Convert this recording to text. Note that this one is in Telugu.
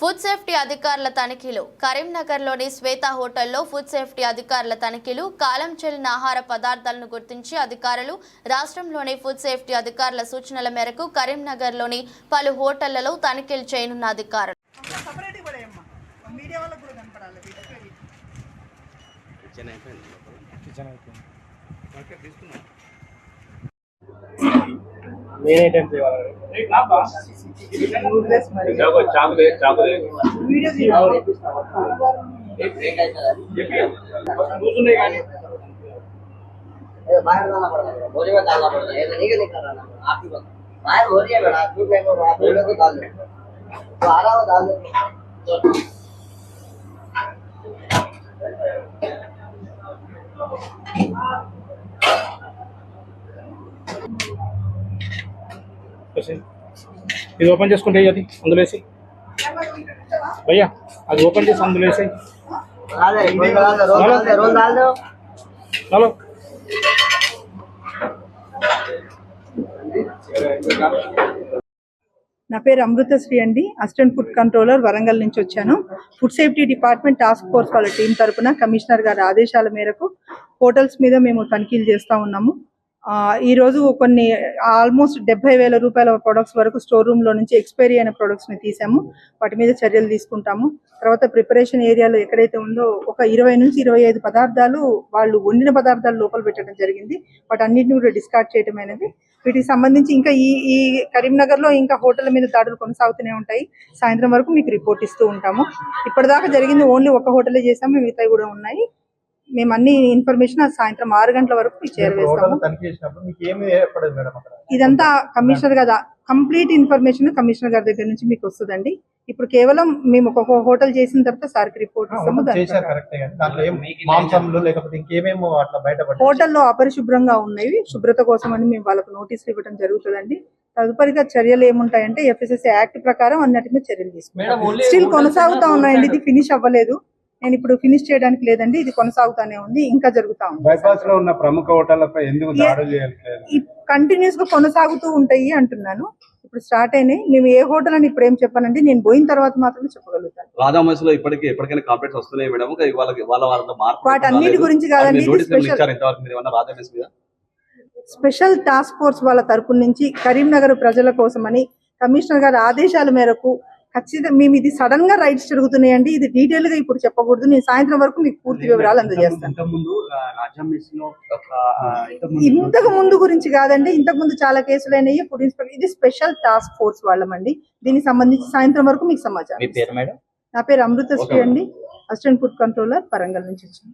ఫుడ్ సేఫ్టీ అధికారుల తనిఖీలు. కరీంనగర్లోని శ్వేత హోటల్లో ఫుడ్ సేఫ్టీ అధికారుల తనిఖీలు. కాలం చెల్లిన ఆహార పదార్థాలను గుర్తించి అధికారులు రాష్ట్రంలోని ఫుడ్ సేఫ్టీ అధికారుల సూచనల మేరకు కరీంనగర్లోని పలు హోటళ్ళలో తనిఖీలు చేయనున్న అధికారులు. కిచెన్ అయిపోయింది చాకులే వీడియో తీయాలి. కూర్చున్నాయి కానీ बाहर जाना पड़ता है बोरी में डालना पड़ता है ऐसा नहीं कि नहीं कर रहा ना आप ही बता बाहर हो रही है बेटा दूध में आप बोले तो डाल दो तो आ रहा हो डाल दो చేసేయి ఇది ఓపెన్ చేసుకుంటే అది అందులో వేసి. భయ్యా అది ఓపెన్ చేసి అందులో వేసి. హలో నా పేరు అమృతశ్రీ అండి. అసిస్టెంట్ ఫుడ్ కంట్రోలర్ వరంగల్ నుంచి వచ్చాను. Food safety department task force వాళ్ళ టీం తరఫున కమిషనర్ గారి ఆదేశాల మేరకు హోటల్స్ మీద మేము తనిఖీలు చేస్తూ ఉన్నాము. ఆ, ఈ రోజు కొన్ని ఆల్మోస్ట్ డెబ్బై వేల రూపాయల ప్రొడక్ట్స్ వరకు స్టోర్ రూమ్లో నుంచి ఎక్స్పైరీ అయిన ప్రొడక్ట్స్ని తీసాము. వాటి మీద చర్యలు తీసుకుంటాము. తర్వాత ప్రిపరేషన్ ఏరియాలో ఎక్కడైతే ఉందో ఒక ఇరవై నుంచి ఇరవై ఐదు పదార్థాలు వాళ్ళు వండిన పదార్థాలు లోపల పెట్టడం జరిగింది. వాటి అన్నింటిని కూడా డిస్కార్డ్ చేయడం అనేది. వీటికి సంబంధించి ఇంకా ఈ ఈ కరీంనగర్లో ఇంకా హోటల్ మీద దాడులు కొనసాగుతూనే ఉంటాయి. సాయంత్రం వరకు మీకు రిపోర్ట్ ఇస్తూ ఉంటాము. ఇప్పటిదాకా జరిగింది ఓన్లీ ఒక హోటలే చేసాము మిగతాయి కూడా ఉన్నాయి. మేము అన్ని ఇన్ఫర్మేషన్ సాయంత్రం ఆరు గంటల వరకు చేరవేస్తాము ఇదంతా కమిషనర్ గారు కంప్లీట్ ఇన్ఫర్మేషన్ కమిషనర్ గారి దగ్గర నుంచి మీకు వస్తుందండి. ఇప్పుడు కేవలం మేము ఒక్కొక్క హోటల్ చేసిన తర్వాత సార్కి రిపోర్ట్ ఇస్తాము హోటల్లో అపరిశుభ్రంగా ఉన్నవి శుభ్రత కోసం అని మేము వాళ్ళకు నోటీసులు ఇవ్వడం జరుగుతుందండి. తదుపరిగా చర్యలు ఏముంటాయంటే ఎఫ్ఎస్ఎస్ యాక్ట్ ప్రకారం అన్నిటి మీద చర్యలు తీసుకుంటాం స్టిల్ కొనసాగుతా ఉన్నాయండి ఇది ఫినిష్ అవ్వలేదు. నేను ఇప్పుడు ఫినిష్ చేయడానికి లేదండి ఇది కొనసాగుతానే ఉంది ఇంకా జరుగుతా ఉంది. బైపాస్లో ఉన్న ప్రముఖ హోటళ్ళపై ఎందుకు దాడులు చేయాలి కంటిన్యూస్గా కొనసాగుతూ ఉంటాయి అంటున్నాను. ఇప్పుడు స్టార్ట్ అయినాయి. మేము ఏ హోటల్ అని ఇప్పుడు ఏం చెప్పానండి నేను పోయిన తర్వాత మాత్రమే చెప్పగలుగుతాను. రాధామహేశ్లో ఇప్పటికి ఎప్పటికైనా కంప్లైంట్స్ వస్తున్నాయి మేడం. మార్పు వాటన్నిటి గురించి కాదండి, స్పెషల్ టాస్క్ ఫోర్స్ వాళ్ళ తరపు నుంచి కరీంనగర్ ప్రజల కోసమని కమిషనర్ గారి ఆదేశాల మేరకు ఖచ్చితంగా మేము ఇది సడన్గా రైట్స్ జరుగుతున్నాయండి. ఇది డీటెయిల్గా ఇప్పుడు చెప్పకూడదు. నేను సాయంత్రం వరకు మీకు పూర్తి వివరాలు అందజేస్తాను. ఇంతకు ముందు గురించి కాదండి. ఇంతకు ముందు చాలా కేసులు అయినాయి. ఫుడ్ ఇన్స్పెక్టర్ ఇది స్పెషల్ టాస్క్ ఫోర్స్ వాళ్ళమండి. దీనికి సంబంధించి సాయంత్రం వరకు మీకు సమాచారం మీ పేరు మేడం? నా పేరు అమృతశ్రీ అండి. అసిస్టెంట్ ఫుడ్ కంట్రోలర్ వరంగల్ నుంచి వచ్చింది.